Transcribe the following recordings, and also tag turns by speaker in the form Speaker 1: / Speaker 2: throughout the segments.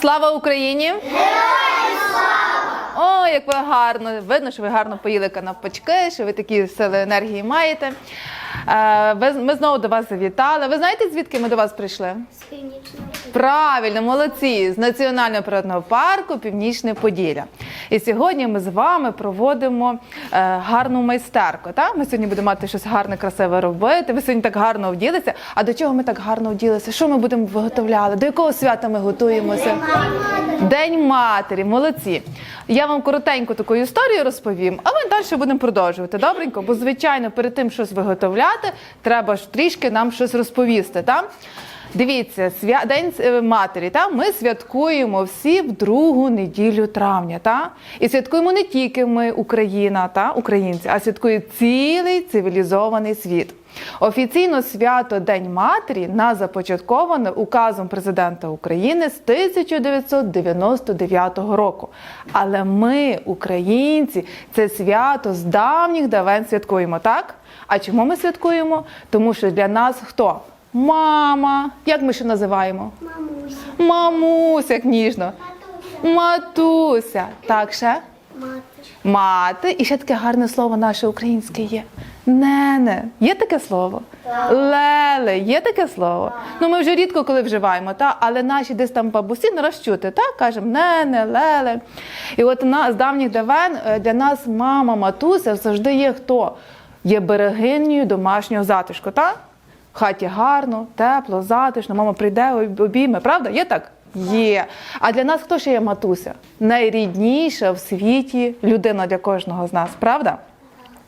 Speaker 1: Слава Україні! О, як ви гарно! Видно, що ви гарно поїли канапочки, що ви такі сили енергії маєте. Е, Ми знову до вас завітали. Ви знаєте, звідки ми до вас прийшли?
Speaker 2: З північного
Speaker 1: Правильно, молодці! З Національного природного парку Північне Поділля. І сьогодні ми з вами проводимо е, гарну майстерку. Так? Ми сьогодні будемо мати щось гарне, красиве робити. Ви сьогодні так гарно вділися. А до чого ми так гарно вділися? Що ми будемо виготовляти? До якого свята ми готуємося? День матері, молодці. Я вам коротеньку таку історію розповім, а ми далі будемо продовжувати. Добренько, бо звичайно, перед тим щось виготовляти, треба ж трішки нам щось розповісти. Та? Дивіться, свя... День е, матері. Та? Ми святкуємо всі в другу неділю травня. Та? І святкуємо не тільки ми, Україна, та? українці, а святкує цілий цивілізований світ. Офіційно свято День матері нас започатковано указом президента України з 1999 року. Але ми, українці, це свято з давніх давен святкуємо, так? А чому ми святкуємо? Тому що для нас хто? Мама. Як ми ще називаємо?
Speaker 2: Мамуся.
Speaker 1: Мамуся, як ніжно. Матуся. Так, ще?
Speaker 2: Мати.
Speaker 1: Мати. І ще таке гарне слово наше українське є. Нене. Є таке слово? Леле, є таке слово. Ну ми вже рідко коли вживаємо, та? але наші десь там бабусі не розчути, так? Кажемо нене, леле. І от на, з давніх давен е, для нас мама, матуся завжди є хто? Є берегинею домашнього затишку, так? В хаті гарно, тепло, затишно, мама прийде, обійме, правда? Є так? Є. А для нас хто ще є матуся? Найрідніша в світі людина для кожного з нас, правда?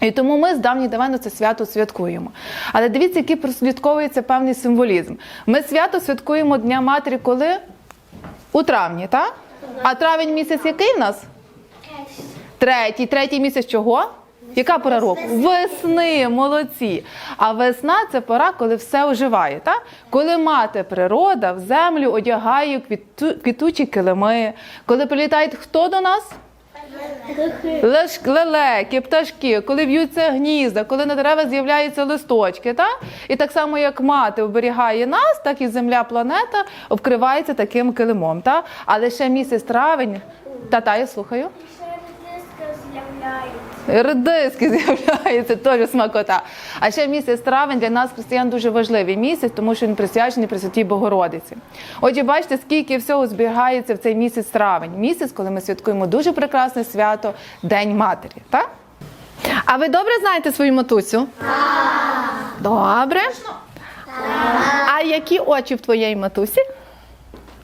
Speaker 1: І тому ми з давніх давен це свято святкуємо. Але дивіться, який прослідковується певний символізм. Ми свято святкуємо Дня Матері коли? У травні, так? А травень місяць який в нас? Третій. Третій місяць чого? Яка пора року? Весни, молодці. А весна це пора, коли все оживає. Так? Коли мати природа в землю одягає квіту, квітучі килими, коли прилітають хто до нас? Леш, лелеки, пташки, коли б'ються гнізда, коли на деревах з'являються листочки, так? І так само, як мати оберігає нас, так і земля, планета обкривається таким килимом. Так? Але ще місяць травень. Та-та, я слухаю.
Speaker 2: Ще з'являється.
Speaker 1: Теж смакота. А ще місяць травень для нас, християн, дуже важливий місяць, тому що він присвячений Пресвятій Богородиці. Отже, бачите, скільки всього збігається в цей місяць травень. Місяць, коли ми святкуємо дуже прекрасне свято День Матері. Так? А ви добре знаєте свою матусю? Так. Добре. А які очі в твоєї матусі?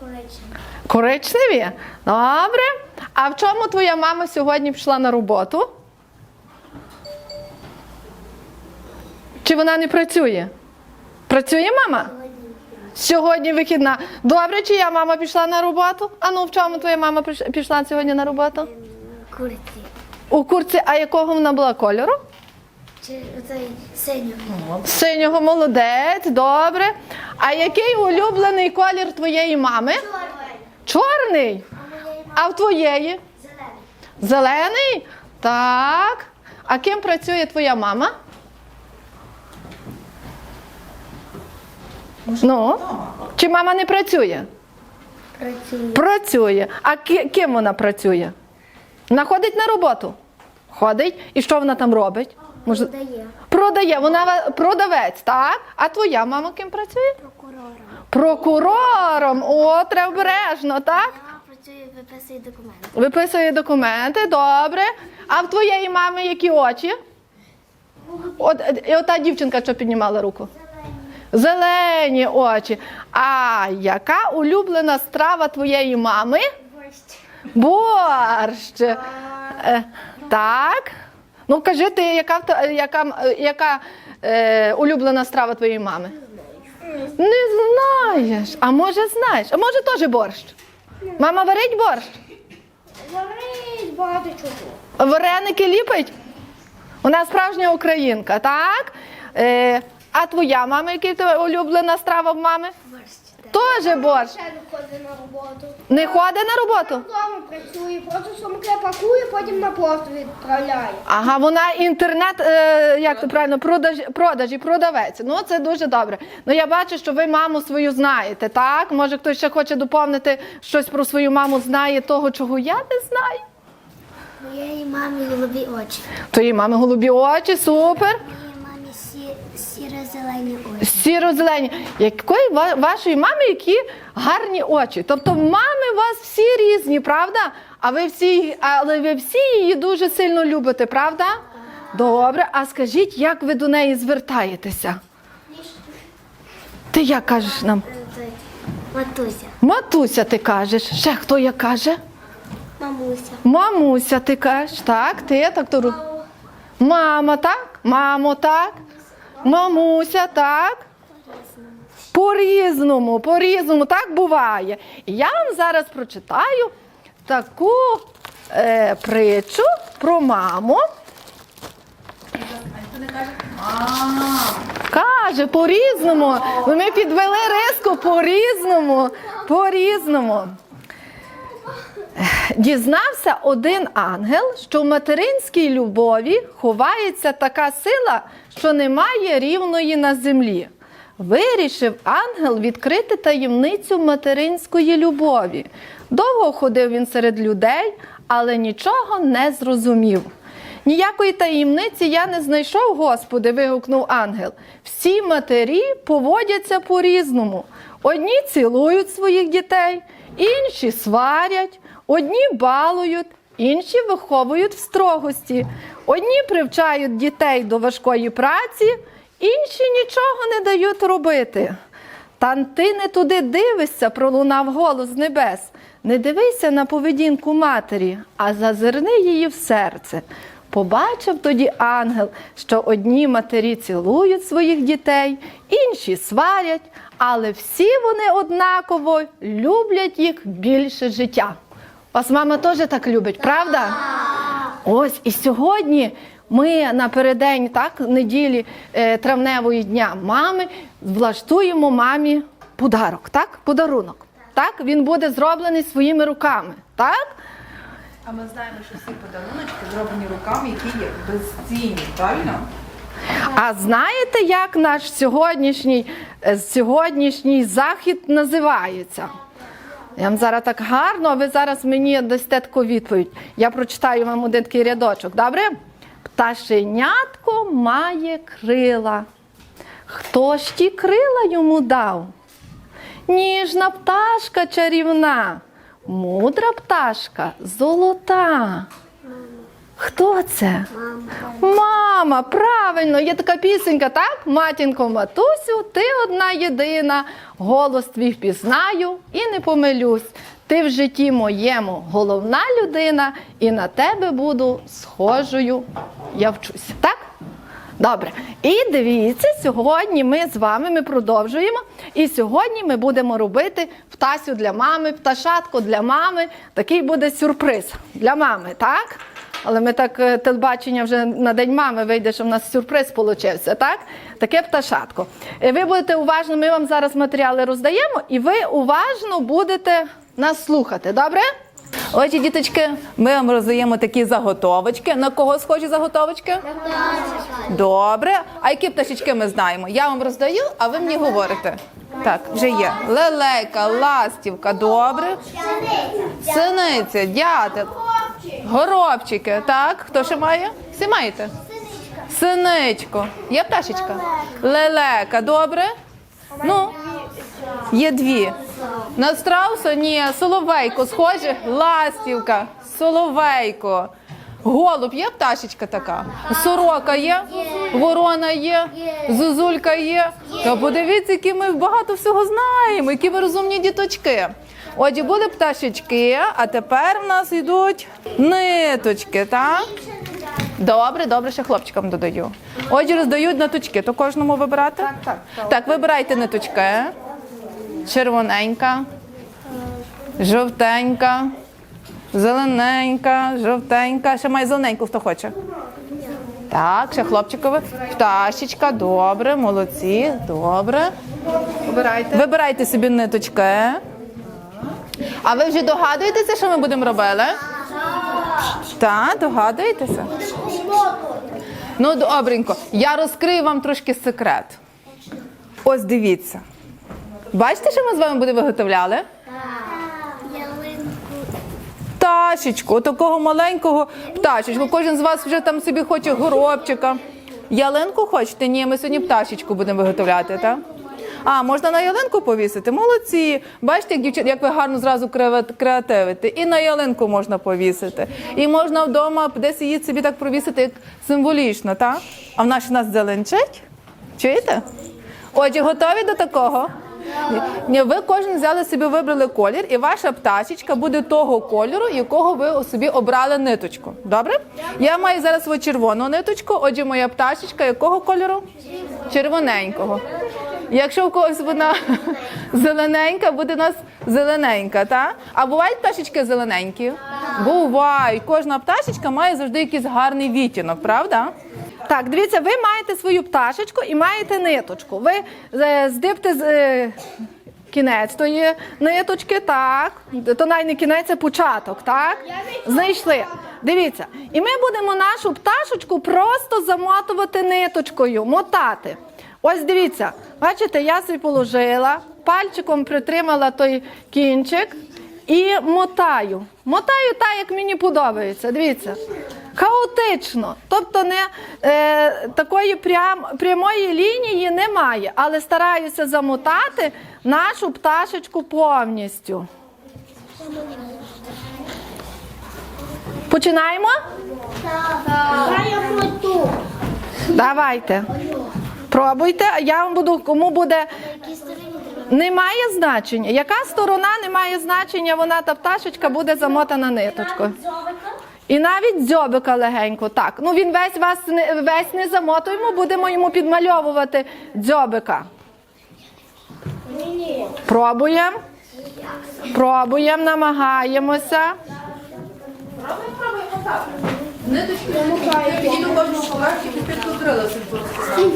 Speaker 2: Коричневий.
Speaker 1: Коричневі? Добре. А в чому твоя мама сьогодні пішла на роботу? Чи вона не працює? Працює мама? Сьогодні вихідна. Добре, чия мама пішла на роботу? А ну в чому твоя мама пішла сьогодні на роботу?
Speaker 2: Куриці.
Speaker 1: У курці, а якого вона була кольору?
Speaker 2: Чи оцей синього.
Speaker 1: Синього молодець, добре. А який улюблений колір твоєї мами? Чорний. А в твоєї?
Speaker 2: Зелений.
Speaker 1: Зелений? Так. А ким працює твоя мама? Ну, чи мама не працює?
Speaker 2: Працює.
Speaker 1: Працює. А ки- ким вона працює? Вона ходить на роботу? Ходить. І що вона там робить? Може,
Speaker 2: Дає.
Speaker 1: продає. Вона ва- продавець, так? А твоя мама ким працює?
Speaker 2: Прокурором.
Speaker 1: Прокурором. О, треба обережно, так?
Speaker 2: Мама працює, виписує документи.
Speaker 1: Виписує документи, добре. А в твоєї мами які очі? От, і ота дівчинка, що піднімала руку. Зелені очі. А яка улюблена страва твоєї мами? Борщ. Е, так. Ну кажи ти, яка, яка, яка е, улюблена страва твоєї мами? Не знаєш. А може знаєш? А може теж борщ? Мама варить борщ?
Speaker 2: Говорить багато чого.
Speaker 1: Вареники ліпить? Вона справжня українка, так? Е, а твоя мама, яка тебе улюблена страва в мами?
Speaker 2: Борщ.
Speaker 3: теж борщ.
Speaker 4: Ще не ходить на роботу.
Speaker 3: Не ходить на роботу?
Speaker 4: Вдома працює, просто сумки пакує, потім на пошту відправляє.
Speaker 3: Ага, вона інтернет, е, як це правильно, продаж, продажі, продавець. Ну це дуже добре. Ну я бачу, що ви маму свою знаєте, так? Може хтось ще хоче доповнити щось про свою маму, знає того, чого я не знаю.
Speaker 4: Моєї мамі голубі очі.
Speaker 3: Твоїй мами голубі очі, супер.
Speaker 4: Сіро-зелені очі.
Speaker 3: Сіро-зелені. Якої ва- вашої мами які гарні очі? Тобто мами у вас всі різні, правда? А ви всі, але ви всі її дуже сильно любите, правда? Добре, а скажіть, як ви до неї звертаєтеся? Ти як кажеш нам?
Speaker 4: Матуся.
Speaker 3: Матуся, ти кажеш. Ще хто як каже?
Speaker 4: Мамуся.
Speaker 3: Мамуся, ти кажеш. Так, ти так то. Мама, так? Мамо, так? Мамуся, так? По-різному, по-різному, так буває. І я вам зараз прочитаю таку е, притчу про маму. Каже, по-різному. Ми підвели риску по-різному, по-різному. Дізнався один ангел, що в материнській любові ховається така сила, що немає рівної на землі. Вирішив ангел відкрити таємницю материнської любові. Довго ходив він серед людей, але нічого не зрозумів. Ніякої таємниці я не знайшов, Господи, вигукнув ангел. Всі матері поводяться по-різному. Одні цілують своїх дітей, інші сварять, одні балують, інші виховують в строгості, одні привчають дітей до важкої праці, інші нічого не дають робити. Та ти не туди дивишся, пролунав голос небес. Не дивися на поведінку матері, а зазирни її в серце. Побачив тоді ангел, що одні матері цілують своїх дітей, інші сварять, але всі вони однаково люблять їх більше життя. Вас мама теж так любить, правда? Ось і сьогодні ми напередень так, неділі е, травневої дня мами влаштуємо мамі подарок, так? Подарунок. Так, він буде зроблений своїми руками. Так?
Speaker 1: А ми знаємо, що всі подаруночки зроблені руками, які є безцінні, правильно?
Speaker 3: А знаєте, як наш сьогоднішній, е, сьогоднішній захід називається? Я вам зараз так гарно, а ви зараз мені дасте таку відповідь. Я прочитаю вам один такий рядочок, добре? Пташенятко має крила. Хто ж ті крила йому дав? Ніжна пташка чарівна, мудра пташка золота. Хто це? Мама, правильно, є така пісенька, так? Матінко, матусю, ти одна єдина, голос твій впізнаю і не помилюсь. Ти в житті моєму головна людина, і на тебе буду схожою. Я вчусь, так? Добре. І дивіться, сьогодні ми з вами ми продовжуємо. І сьогодні ми будемо робити птасю для мами, пташатку для мами. Такий буде сюрприз для мами, так? Але ми так е, телебачення вже на день мами вийде, що в нас сюрприз получився, так? Таке пташатко. Е, Ви будете уважно, ми вам зараз матеріали роздаємо, і ви уважно будете нас слухати, добре?
Speaker 1: Отже, діточки, ми вам роздаємо такі заготовочки. На кого схожі заготовочки? Добре. А які пташечки ми знаємо? Я вам роздаю, а ви мені говорите. Так, вже є. Лелека, ластівка, добре. Синиця, дятел, горобчики. Так, хто ще має? Всі маєте? Синичко. Є пташечка? Лелека, добре? Ну, є дві. На страуса ні, соловейко, схоже, ластівка, соловейко. Голуб є пташечка така? Сорока є? Ворона є? Зузулька є? Та подивіться, які ми багато всього знаємо, які ви розумні діточки. Отже, були пташечки, а тепер в нас йдуть ниточки, так? Добре, добре, ще хлопчикам додаю. Отже, роздають ниточки, то кожному вибирати? Так, так. Так, вибирайте ниточки. Червоненька, жовтенька, зелененька, жовтенька. Ще має зелененьку, хто хоче. Так, ще хлопчикове. Пташечка, добре, молодці, добре.
Speaker 3: Обирайте.
Speaker 1: Вибирайте собі ниточки. А ви вже догадуєтеся, що ми будемо робити? Так, догадуєтеся? Ну, добренько. Я розкрию вам трошки секрет. Ось дивіться. Бачите, що ми з вами будемо виготовляли? Пташечку, такого маленького пташечку. Кожен з вас вже там собі хоче горобчика. Ялинку хочете? Ні, ми сьогодні пташечку будемо виготовляти, так? А, можна на ялинку повісити? Молодці. Бачите, як дівчат, як ви гарно зразу креативите. І на ялинку можна повісити. І можна вдома десь її собі так провісити, як символічно, так? А в нас у нас зеленчить. Чуєте? Отже, готові до такого? Ні, ви кожен взяли собі, вибрали колір, і ваша пташечка буде того кольору, якого ви собі обрали ниточку. Добре? Я маю зараз свою червону ниточку. Отже, моя пташечка якого кольору? Червоненького. Якщо у когось вона зелененька, буде у нас зелененька, так? А бувають пташечки зелененькі? Бувають. Кожна пташечка має завжди якийсь гарний відтінок, правда?
Speaker 3: Так, дивіться, ви маєте свою пташечку і маєте ниточку. Ви е, здибте з, е, кінець тої ниточки, так. То не кінець, а початок, так? Знайшли. Дивіться. І ми будемо нашу пташечку просто замотувати ниточкою, мотати. Ось дивіться, бачите, я собі положила, пальчиком притримала той кінчик і мотаю. Мотаю так, як мені подобається. Дивіться. Хаотично. Тобто не, е, такої прям, прямої лінії немає, але стараюся замотати нашу пташечку повністю. Починаємо?
Speaker 4: Фото.
Speaker 3: Давайте. Пробуйте, а я вам буду, кому буде. Немає значення. Яка сторона не має значення, вона та пташечка буде замотана ниточкою. І навіть дзьобика легенько. Так. Ну він весь вас не весь не замотуємо, будемо йому підмальовувати дзьобика. Пробуємо. Пробуємо, намагаємося.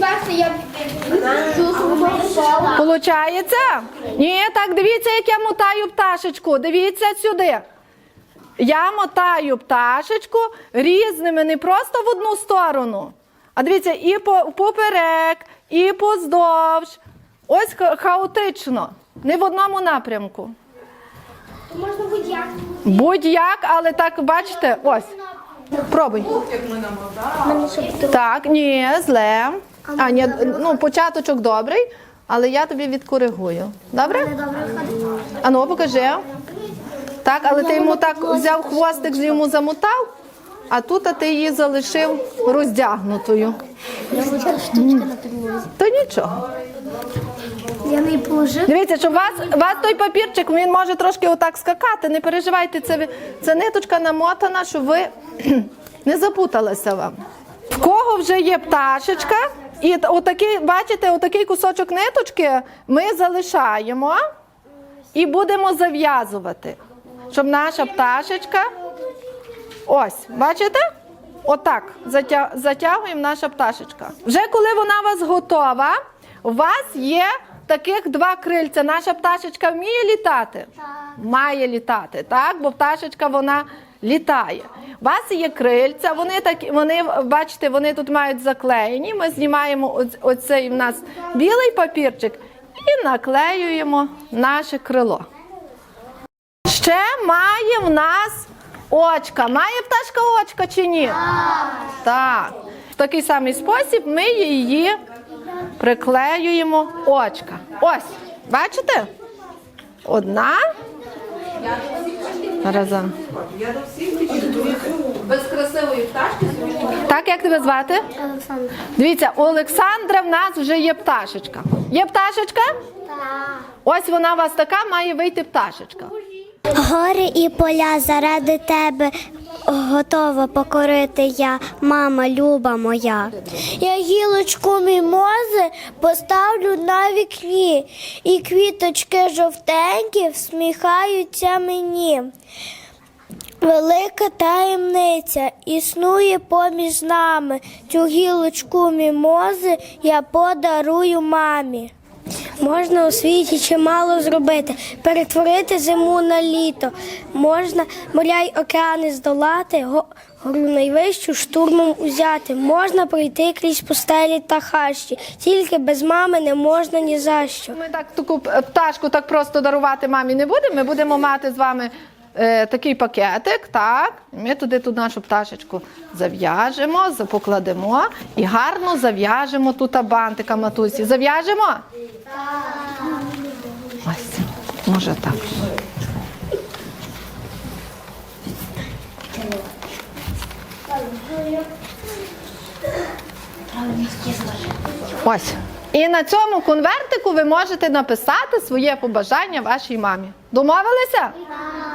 Speaker 4: Бачите, я
Speaker 3: Получається? Ні, так дивіться, як я мотаю пташечку. Дивіться сюди. Я мотаю пташечку різними, не просто в одну сторону. А дивіться, і по, поперек, і поздовж. Ось хаотично. Не в одному напрямку.
Speaker 4: можна будь-як.
Speaker 3: Будь-як, але так бачите, ось. Пробуй. Так, ні, зле. А, ні, ну, початочок добрий, але я тобі відкоригую. Добре? А ну, покажи. Так, але ти йому так взяв хвостик, йому замотав, а тут а ти її залишив роздягнутою. То нічого.
Speaker 4: Не положив.
Speaker 3: Дивіться, що вас, вас той папірчик він може трошки отак скакати. Не переживайте, це, це ниточка намотана, щоб ви не запуталися вам. В кого вже є пташечка, і отакий, бачите, отакий кусочок ниточки ми залишаємо і будемо зав'язувати, щоб наша пташечка. Ось, бачите? Отак затя- затягуємо наша пташечка. Вже коли вона у вас готова, у вас є таких два крильця. Наша пташечка вміє літати? Має літати, так? Бо пташечка вона літає. У вас є крильця, вони такі, вони, бачите, вони тут мають заклеєні. Ми знімаємо оц- оцей в нас білий папірчик і наклеюємо наше крило. Ще має в нас очка. Має пташка очка чи ні? Так. В такий самий спосіб ми її приклеюємо очка. Ось, бачите? Одна. Разом.
Speaker 1: Без красивої пташки
Speaker 3: Так, як тебе звати?
Speaker 4: Олександр.
Speaker 3: Дивіться, у Олександра в нас вже є пташечка. Є пташечка?
Speaker 4: Так.
Speaker 3: Ось вона у вас така, має вийти пташечка.
Speaker 2: Гори і поля заради тебе готова покорити я, мама люба моя. Я гілочку мімози поставлю на вікні, і квіточки жовтенькі всміхаються мені. Велика таємниця існує поміж нами. Цю гілочку мімози я подарую мамі. Можна у світі чимало зробити, перетворити зиму на літо. Можна моря й океани здолати, гору найвищу штурмом узяти. Можна пройти крізь пустелі та хащі. Тільки без мами не можна ні за що.
Speaker 3: Ми так таку пташку так просто дарувати мамі не будемо. Ми будемо мати з вами е, такий пакетик, так. Ми туди ту нашу пташечку зав'яжемо, покладемо і гарно зав'яжемо тут бантика матусі. Зав'яжемо? Ось, може так. Ось. І на цьому конвертику ви можете написати своє побажання вашій мамі. Домовилися? Так.